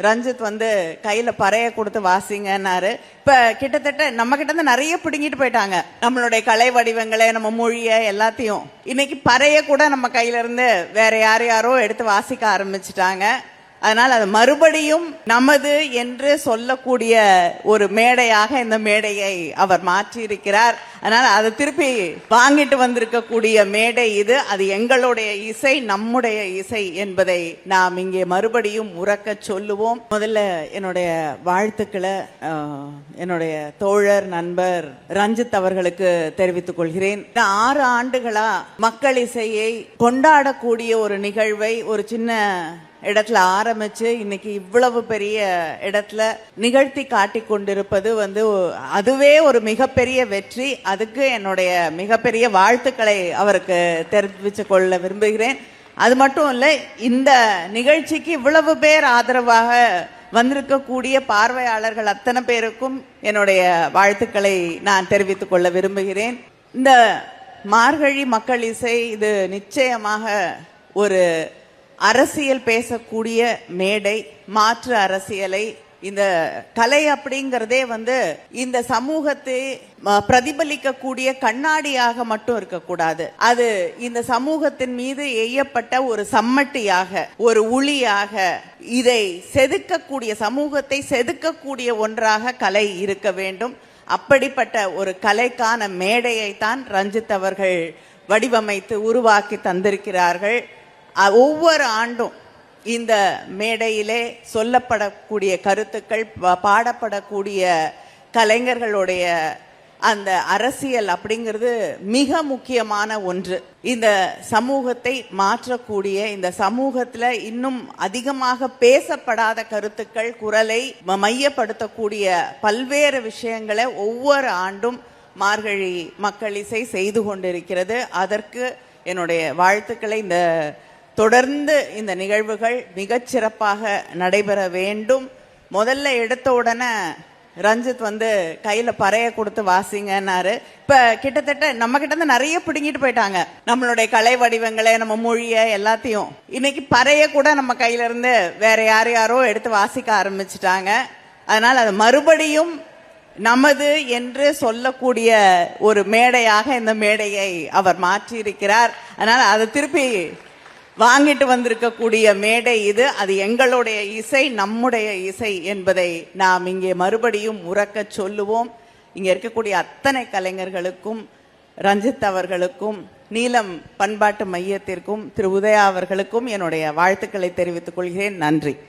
ரஞ்சித் வந்து கையில பறைய கொடுத்து வாசிங்கன்னாரு. இப்ப கிட்டத்தட்ட நம்ம கிட்ட இருந்து நிறைய பிடுங்கிட்டு போயிட்டாங்க. நம்மளுடைய கலை வடிவங்களை நம்ம மொழிய எல்லாத்தையும். இன்னைக்கு பறைய கூட நம்ம கையில இருந்து வேற யார் யாரோ எடுத்து வாசிக்க ஆரம்பிச்சிட்டாங்க. அதனால் அது மறுபடியும் நமது என்று சொல்லக்கூடிய ஒரு மேடையாக இந்த மேடையை அவர் மாற்றியிருக்கிறார். அதனால் அதை திருப்பி வாங்கிட்டு வந்திருக்கக்கூடிய மேடை இது. அது எங்களுடைய இசை நம்முடைய இசை என்பதை நாம் இங்கே மறுபடியும் உறக்க சொல்லுவோம். முதல்ல என்னுடைய வாழ்த்துக்களை என்னுடைய தோழர் நண்பர் ரஞ்சித் அவர்களுக்கு தெரிவித்துக் கொள்கிறேன். ஆறு ஆண்டுகளா மக்கள் இசையை கொண்டாடக்கூடிய ஒரு நிகழ்வை ஒரு சின்ன இடத்துல ஆரம்பிச்சு இன்னைக்கு இவ்வளவு பெரிய இடத்துல நிகழ்த்தி காட்டி கொண்டிருப்பது வந்து அதுவே ஒரு மிகப்பெரிய வெற்றி. அதுக்கு என்னுடைய மிகப்பெரிய வாழ்த்துக்களை அவருக்கு தெரிவித்து கொள்ள விரும்புகிறேன். அது மட்டும் இல்லை இந்த நிகழ்ச்சிக்கு இவ்வளவு பேர் ஆதரவாக வந்திருக்கக்கூடிய பார்வையாளர்கள் அத்தனை பேருக்கும் என்னுடைய வாழ்த்துக்களை நான் தெரிவித்துக் கொள்ள விரும்புகிறேன். இந்த மார்கழி மக்கள் இசை இது நிச்சயமாக ஒரு அரசியல் பேசக்கூடிய மேடை மாற்று அரசியலை இந்த கலை அப்படிங்கிறதே வந்து இந்த சமூகத்தை பிரதிபலிக்கக்கூடிய கண்ணாடியாக மட்டும் இருக்கக்கூடாது. அது இந்த சமூகத்தின் மீது எய்யப்பட்ட ஒரு சம்மட்டியாக ஒரு உளியாக இதை செதுக்கக்கூடிய சமூகத்தை செதுக்கக்கூடிய ஒன்றாக கலை இருக்க வேண்டும். அப்படிப்பட்ட ஒரு கலைக்கான மேடையை தான் ரஞ்சித் அவர்கள் வடிவமைத்து உருவாக்கி தந்திருக்கிறார்கள். ஒவ்வொரு ஆண்டும் இந்த மேடையிலே சொல்லப்படக்கூடிய கருத்துக்கள் பாடப்படக்கூடிய கலைஞர்களுடைய அந்த அரசியல் அப்படிங்கிறது மிக முக்கியமான ஒன்று. இந்த சமூகத்தை மாற்றக்கூடிய இந்த சமூகத்தில் இன்னும் அதிகமாக பேசப்படாத கருத்துக்கள் குரலை மையப்படுத்தக்கூடிய பல்வேறு விஷயங்களை ஒவ்வொரு ஆண்டும் மார்கழி மக்கள் இசை செய்து கொண்டிருக்கிறது. அதற்கு என்னுடைய வாழ்த்துக்களை இந்த தொடர்ந்து இந்த நிகழ்வுகள் மிகச்சிறப்பாக நடைபெற வேண்டும். முதல்ல எடுத்த உடனே ரஞ்சித் வந்து கையில் பறைய கொடுத்து வாசிங்கன்னாரு. இப்போ கிட்டத்தட்ட நம்ம கிட்ட இருந்து நிறைய பிடுங்கிட்டு போயிட்டாங்க. நம்மளுடைய கலை வடிவங்களை நம்ம மொழிய எல்லாத்தையும். இன்னைக்கு பறைய கூட நம்ம கையிலிருந்து வேற யார் யாரோ எடுத்து வாசிக்க ஆரம்பிச்சிட்டாங்க. அதனால் அது மறுபடியும் நமது என்று சொல்லக்கூடிய ஒரு மேடையாக இந்த மேடையை அவர் மாற்றியிருக்கிறார். அதனால் அதை திருப்பி வாங்கிட்டு வந்திருக்கக்கூடிய மேடை இது. அது எங்களுடைய இசை நம்முடைய இசை என்பதை நாம் இங்கே மறுபடியும் உறக்க சொல்லுவோம். இங்கே இருக்கக்கூடிய அத்தனை கலைஞர்களுக்கும் ரஞ்சித் அவர்களுக்கும் நீலம் பண்பாட்டு மையத்திற்கும் திரு உதயா அவர்களுக்கும் என்னுடைய வாழ்த்துக்களை தெரிவித்துக் கொள்கிறேன். நன்றி.